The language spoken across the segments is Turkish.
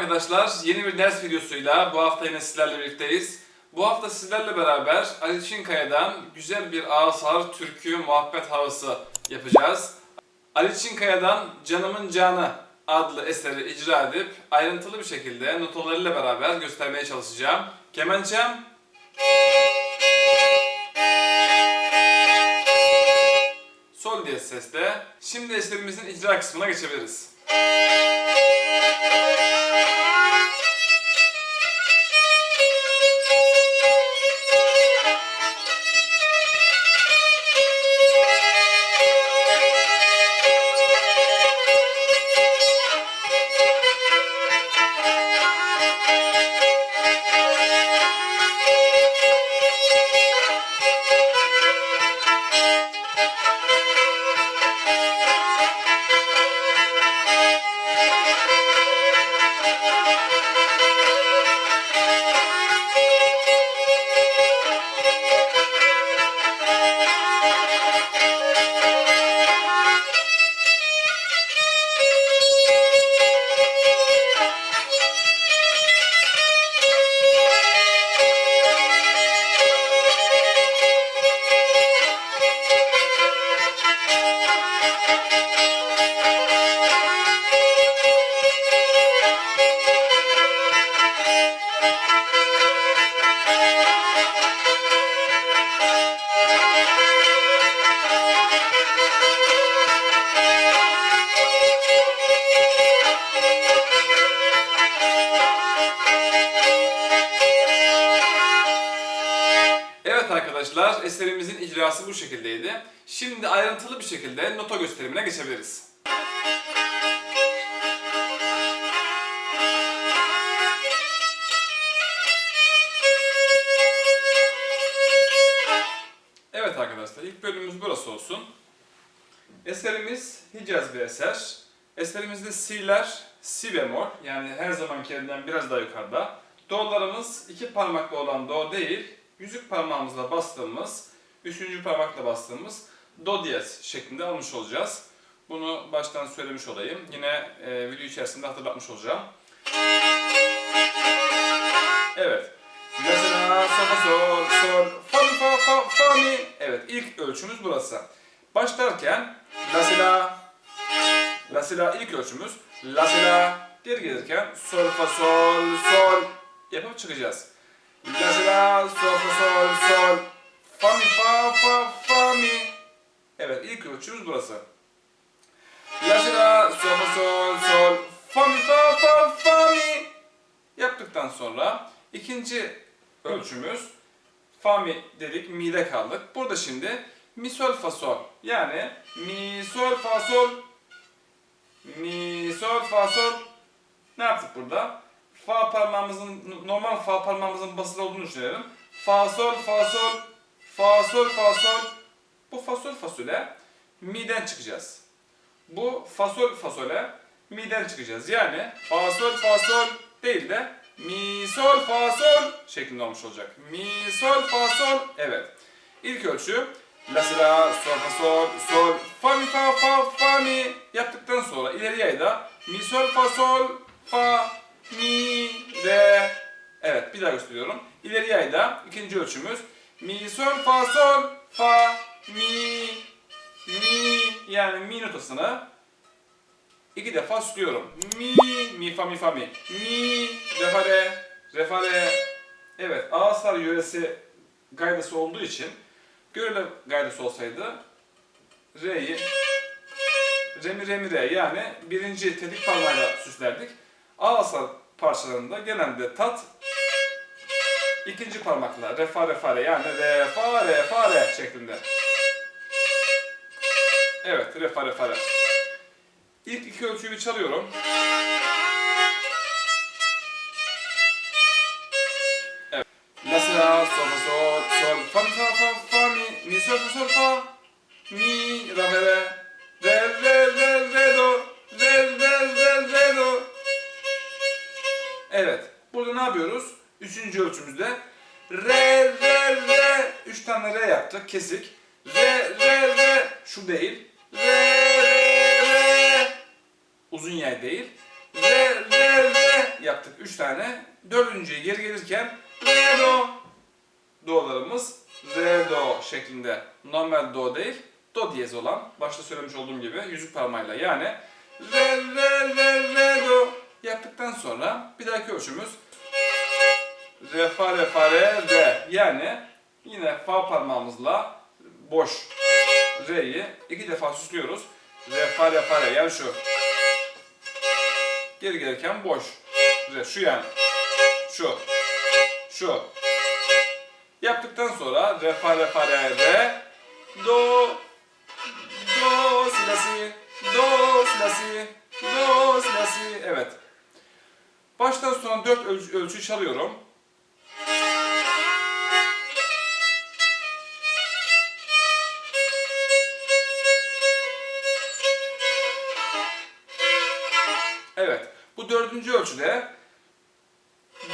arkadaşlar, yeni bir ders videosuyla bu hafta yine sizlerle birlikteyiz. Bu hafta sizlerle beraber Ali Çinkaya'dan güzel bir ağızhar türkü muhabbet havası yapacağız. Ali Çinkaya'dan Canımın Canı adlı eseri icra edip ayrıntılı bir şekilde notalarıyla beraber göstermeye çalışacağım. Kemençem sol diyez sesle. Şimdi eserimizin icra kısmına geçebiliriz. Evet eserimizin icrası bu şekildeydi. Şimdi ayrıntılı bir şekilde nota gösterimine geçebiliriz. Evet arkadaşlar, ilk bölümümüz burası olsun. Eserimiz Hicaz bir eser. Eserimizde Si'ler Si bemol, yani her zamankinden biraz daha yukarıda. Do'larımız iki parmaklı olan Do değil, yüzük parmağımızla bastığımız, üçüncü parmakla bastığımız Do diyez şeklinde almış olacağız. Bunu baştan söylemiş olayım. Yine e, video içerisinde hatırlatmış olacağım. Evet. Mesela sol fa sol sol fa fa fa fa mi. Evet ilk ölçümüz burası. Başlarken la si la la si la ilk ölçümüz la si la geri gelirken sol fa sol sol yapıp çıkacağız. La la sol sol sol fa mi fa fa fa mi. Evet ilk ölçümüz burası. La la sol sol sol fa mi fa fa fa mi. Yaptıktan sonra ikinci ölçümüz fa mi dedik mi'de kaldık. Burada şimdi mi sol fa sol yani mi sol fa sol mi sol fa sol ne yaptık burada? Fa parmağımızın normal fa parmağımızın basılı olduğunu düşünelim. Fa sol fa sol fa sol fa sol bu fa sol fa sole mi'den çıkacağız. Bu fa sol fa sole mi'den çıkacağız. Yani fa sol fa sol değil de mi sol fa sol şeklinde olmuş olacak. Mi sol fa sol evet. İlk ölçü la si la sol fa sol sol fa mi fa fa fa mi yaptıktan sonra ileri yayda mi sol fa sol fa mi re evet bir daha gösteriyorum. İleri yayda ikinci ölçümüz mi sol fa sol fa mi mi yani mi notasını iki defa sıkıyorum. Mi, mi fa mi fa mi. Mi, re fa re, re fa re. Evet, Ağızlar yöresi gaydası olduğu için Görele gaydası olsaydı re'yi re mi re mi re yani birinci tetik parmağıyla süslerdik. Ağızlar parçalarında genelde tat ikinci parmakla re fa re fa re yani re fa re fa re şeklinde. Evet, re fa re fa re. İlk iki ölçüyü çalıyorum. Evet. La la sol sol sol fa fa fa fa mi mi sol sol fa mi re re yapıyoruz? Üçüncü ölçümüzde re re re üç tane re yaptık kesik. Re re re şu değil. Re re re uzun yay değil. Re re re yaptık 3 tane. Dördüncüye geri gelirken re do. Do'larımız re do şeklinde. Normal do değil, do diyez olan. Başta söylemiş olduğum gibi yüzük parmağıyla yani re re re re do yaptıktan sonra bir dahaki ölçümüz re fa re re yani yine fa parmağımızla boş re'yi iki defa süslüyoruz. Re fa re yani şu. Geri gelirken boş. Re şu yani. Şu. Şu. Yaptıktan sonra re fa re fa re re do do si la si do si la si do si la si evet. Baştan sona dört ölçü, ölçü çalıyorum. Dördüncü ölçüde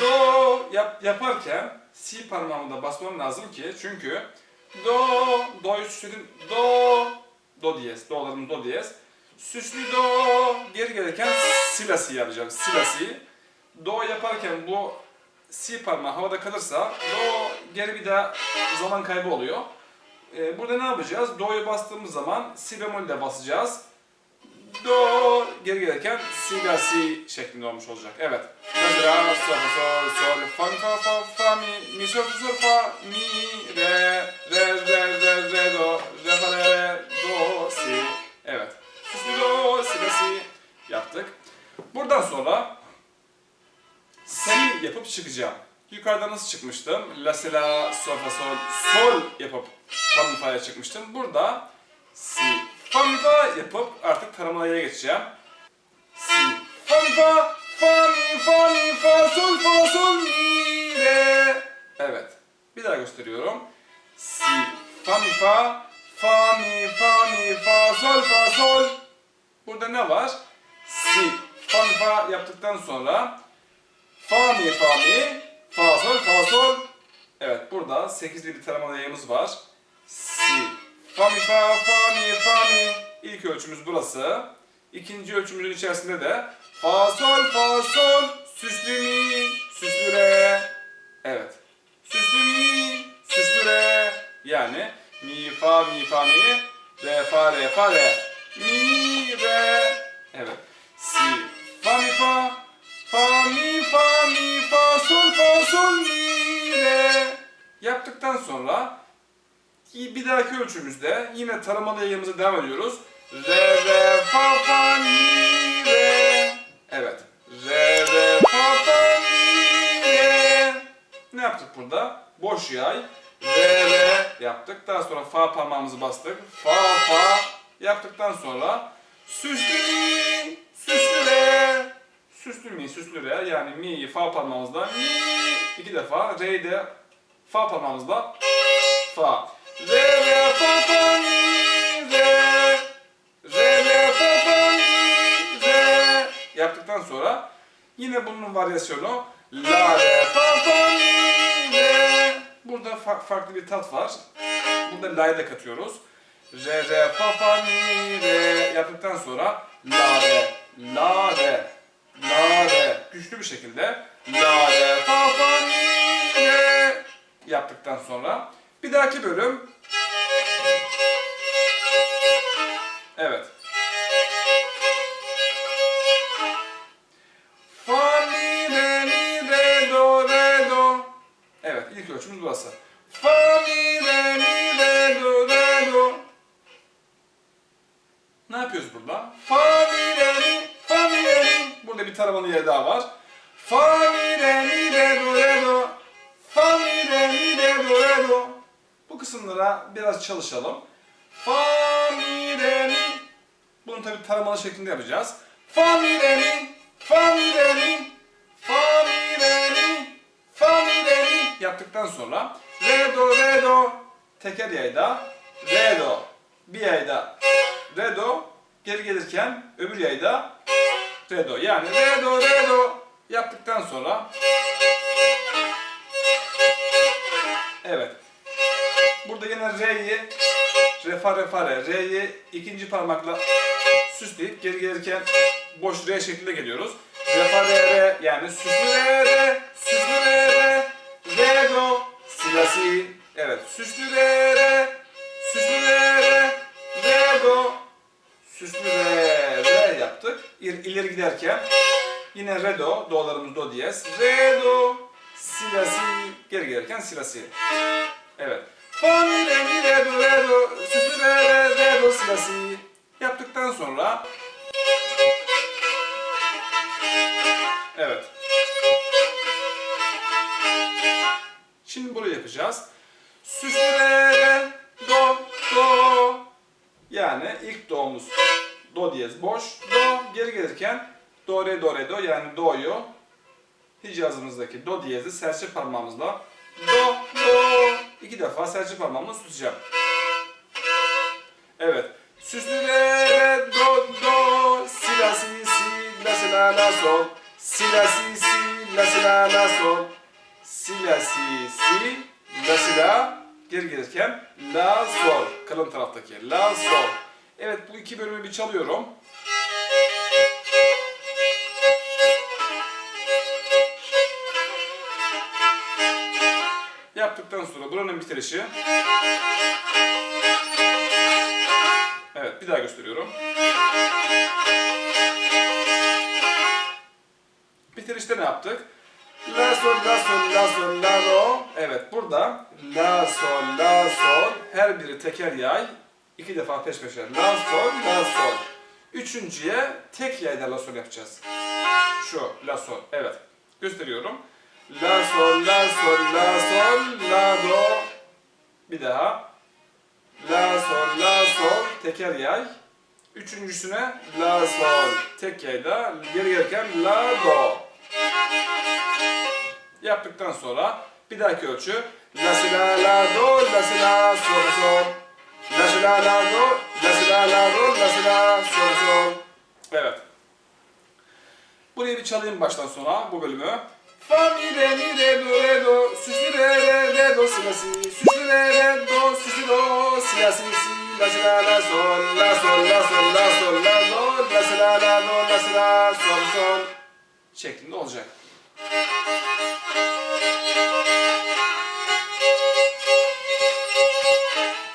do yap, yaparken si parmağımı da basmam lazım ki çünkü do do'yu süsledim do do diyez do'larım do diyez süslü do geri gelirken si la si yapacağım si la si do yaparken bu si parmağı havada kalırsa do geri bir daha zaman kaybı oluyor. Ee, burada ne yapacağız? Do'yu bastığımız zaman si bemolü de basacağız. Do geri gelirken si la si şeklinde olmuş olacak. Evet. Mesela sol sol sol fa mi fa fa fa mi mi sol sol fa mi re re re re re do re fa re re do si. Evet. Süslü do si la si yaptık. Buradan sonra si yapıp çıkacağım. Yukarıda nasıl çıkmıştım? La si la sol fa sol sol yapıp fa mi fa'ya çıkmıştım. Burada si fa mi fa yapıp artık taramalıya geçeceğim. Si fa mi fa fa mi fa mi fa sol fa sol mi re. Evet. Bir daha gösteriyorum. Si fa mi fa fa mi fa mi fa sol fa sol. Burada ne var? Si fa mi fa yaptıktan sonra fa mi fa mi fa sol fa sol. Evet burada 8'li bir taramalı yayımız var. Si fa mi fa fa mi fa mi. İlk ölçümüz burası. İkinci ölçümüzün içerisinde de fa sol fa sol süslü mi süslü re. Evet. Süslü mi süslü re. Yani mi fa mi fa mi re fa re fa re mi re. Evet. Si fa mi fa fa mi fa mi fa sol fa sol mi re. Yaptıktan sonra bir dahaki ölçümüzde yine taramalı yayımıza devam ediyoruz. Re re fa fa mi re. Evet. Re re fa fa mi re. Ne yaptık burada? Boş yay. Re re yaptık. Daha sonra fa parmağımızı bastık. Fa fa yaptıktan sonra süslü mi, süslü re. Süslü mi, süslü re. Yani mi'yi fa parmağımızla mi iki defa. Re'yi de fa parmağımızla fa. Yaptıktan sonra yine bunun varyasyonu la re fa fa mi re. Burada fa- farklı bir tat var. Burada la'yı da katıyoruz. Re re fa fa mi re yaptıktan sonra la re la re la re güçlü bir şekilde la re fa fa mi re yaptıktan sonra bir dahaki bölüm Evet. Fa mi re mi re do re do. Evet ilk ölçümüz burası. Fa mi re mi re do re do. Ne yapıyoruz burada? Fa mi re mi fa mi re mi. Burada bir taramalı yer daha var. Fa kısımlara biraz çalışalım. Fa mi re mi. Bunu tabi taramalı şeklinde yapacağız. Fa mi re mi. Fa mi re mi. Fa mi re mi. Fa mi re mi. Yaptıktan sonra re do re do. Teker yayda re do. Bir yayda re do. Geri gelirken öbür yayda re do. Yani re do re do yaptıktan sonra Evet. Burada yine re'yi re fa re fa re. Re'yi ikinci parmakla süsleyip geri gelirken boş re şeklinde geliyoruz. re fa re re yani süslü re re süslü re re re do si la si evet süslü re re süslü re re re do süslü re re yaptık İl- ileri giderken yine re do do'larımız do diyez re do si la si geri gelirken si la si evet fa mi re mi re do re do süslü re re re do si la si yaptıktan sonra Evet. Şimdi burayı yapacağız. Süslü re, re, do, do. Yani ilk do'muz do diyez boş. Do geri gelirken do, re, do, re, do yani do'yu Hicazımızdaki do diyezi serçe parmağımızla do iki defa serçe parmağımla tutacağım. Evet. Süslü re, re, do, do, si, la, si, si, la, si, la, la, sol. Si, la, si, si, la, si, la, la, sol. Si, la, si, si, la, si, la. Geri gelirken la, sol. Kalın taraftaki la, sol. Evet bu iki bölümü bir çalıyorum. Yaptıktan sonra buranın bitirişi. Evet bir daha gösteriyorum. Bitirişte ne yaptık? La sol la sol la sol la do. Evet burada la sol la sol her biri teker yay iki defa peş peşe la sol la sol. Üçüncüye tek yayda la sol yapacağız. Şu la sol. Evet. Gösteriyorum. La sol la sol la sol la do. Bir daha. La sol la sol teker yay. Üçüncüsüne la sol tek yayda geri gelirken la do. Yaptıktan sonra bir dahaki ölçü la si la la do la si la sol sol. La si la la do la si la la do la si la sol sol. Evet. Burayı bir çalayım baştan sona bu bölümü. Fa mi re mi re do re do süslü re re re do si la si süslü re re do süslü do si la si si la si la la sol la sol la sol la sol la do la si la la do la si la sol sol. Şeklinde olacak.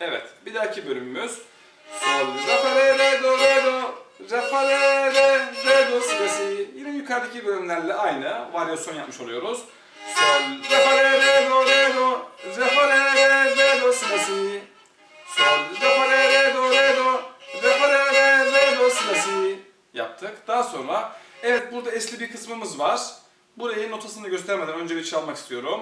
Evet, bir dahaki bölümümüz. Sol, re, fa, re, re, do, re, do, re, fa, re, re, do, si. Yine yukarıdaki bölümlerle aynı varyasyon yapmış oluyoruz. Sol, re, fa, re, do, re, do, re, fa, re, re, do, si. Sol, re, fa, re, do, re, do, re, fa, re, re, do, si. Yaptık. Daha sonra, evet burada esli bir kısmımız var. Burayı notasını göstermeden önce bir çalmak istiyorum.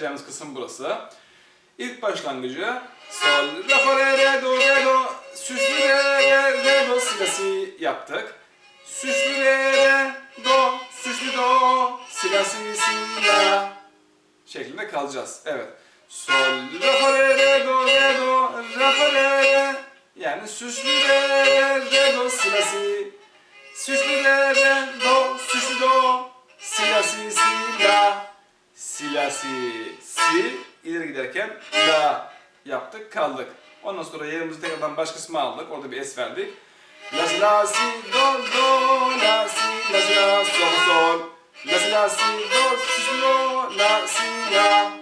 Göstereceğimiz kısım burası. İlk başlangıcı sol, re, fa, re, re, do, re, do, süslü re, re, re, do, si, la, si yaptık. Süslü re, re, do, süslü do, si, la, si, la şeklinde kalacağız. Evet. Sol, re, fa, re, re, do, re, do, re, fa, re, re. Yani süslü re, re, re, do, si, la, si. Süslü re, re, do, süslü do, Si, la, si, si. İleri giderken la yaptık, kaldık. Ondan sonra yerimizi tekrardan baş kısmı aldık. Orada bir es verdik. La, si, la, si, do, do, la, si, la, si, la, sol, sol. La, si, la, si, do, si, do, la, si, la.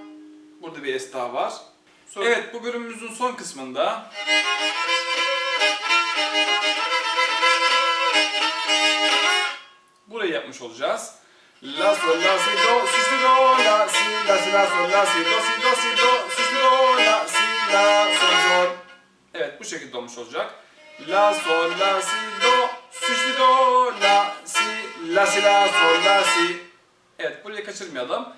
Burada bir es daha var. Evet, bu bölümümüzün son kısmında burayı yapmış olacağız. La sol la si do si do la si la sol la si do si do si do si si do la si la sol sol. Evet bu şekilde olmuş olacak. La sol la si do si si do la si la si la sol la si. Evet burayı kaçırmayalım.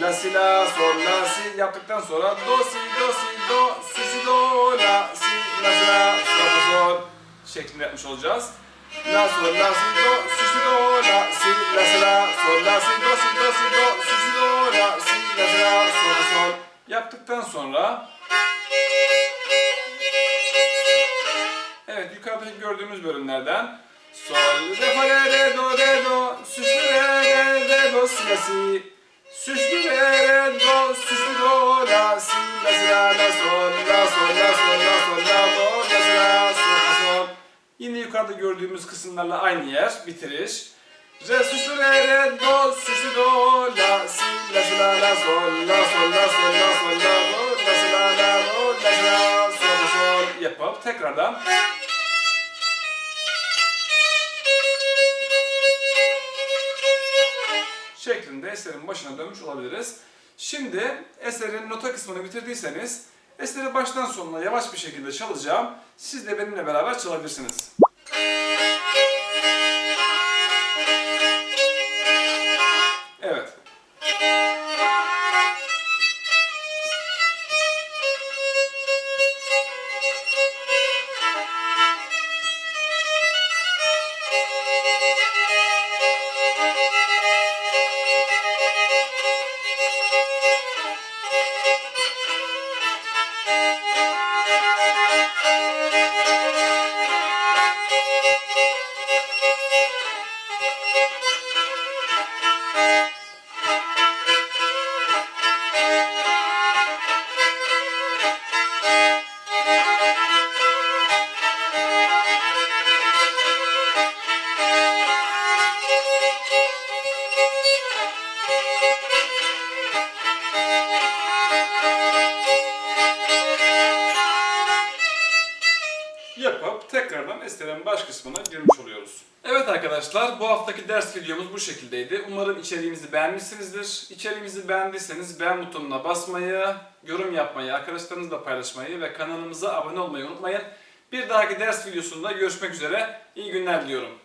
La si la sol la si yaptıktan sonra do si do si do si si do la si la si la sol sol şeklinde yapmış olacağız. La sol la si do si si do la si la si la sol la si do si do si do si si do la si la sol sol yaptıktan sonra Evet yukarıdaki gördüğümüz bölümlerden Sol, re, fa, re, re, do, re, do, süslü re, re, re, do, si, la, si. Süslü re, re, do, süslü do, la, si, la, si, la, la, sol, la, sol, la, sol, la, sol, la, do, la, si, la, sol, la, sol. Yine yukarıda gördüğümüz kısımlarla aynı yer, bitiriş. Re, süslü re, re, do, süslü do, la, si, la, si, la, la, sol, la, sol, la, sol, la, sol, la, do, la, si, la, la, do, la, si, la, sol, sol yapıp tekrardan şeklinde eserin başına dönmüş olabiliriz. Şimdi eserin nota kısmını bitirdiyseniz eseri baştan sonuna yavaş bir şekilde çalacağım. Siz de benimle beraber çalabilirsiniz. Eserin baş kısmına girmiş oluyoruz. Evet arkadaşlar bu haftaki ders videomuz bu şekildeydi. Umarım içeriğimizi beğenmişsinizdir. İçeriğimizi beğendiyseniz beğen butonuna basmayı, yorum yapmayı, arkadaşlarınızla paylaşmayı ve kanalımıza abone olmayı unutmayın. Bir dahaki ders videosunda görüşmek üzere. İyi günler diliyorum.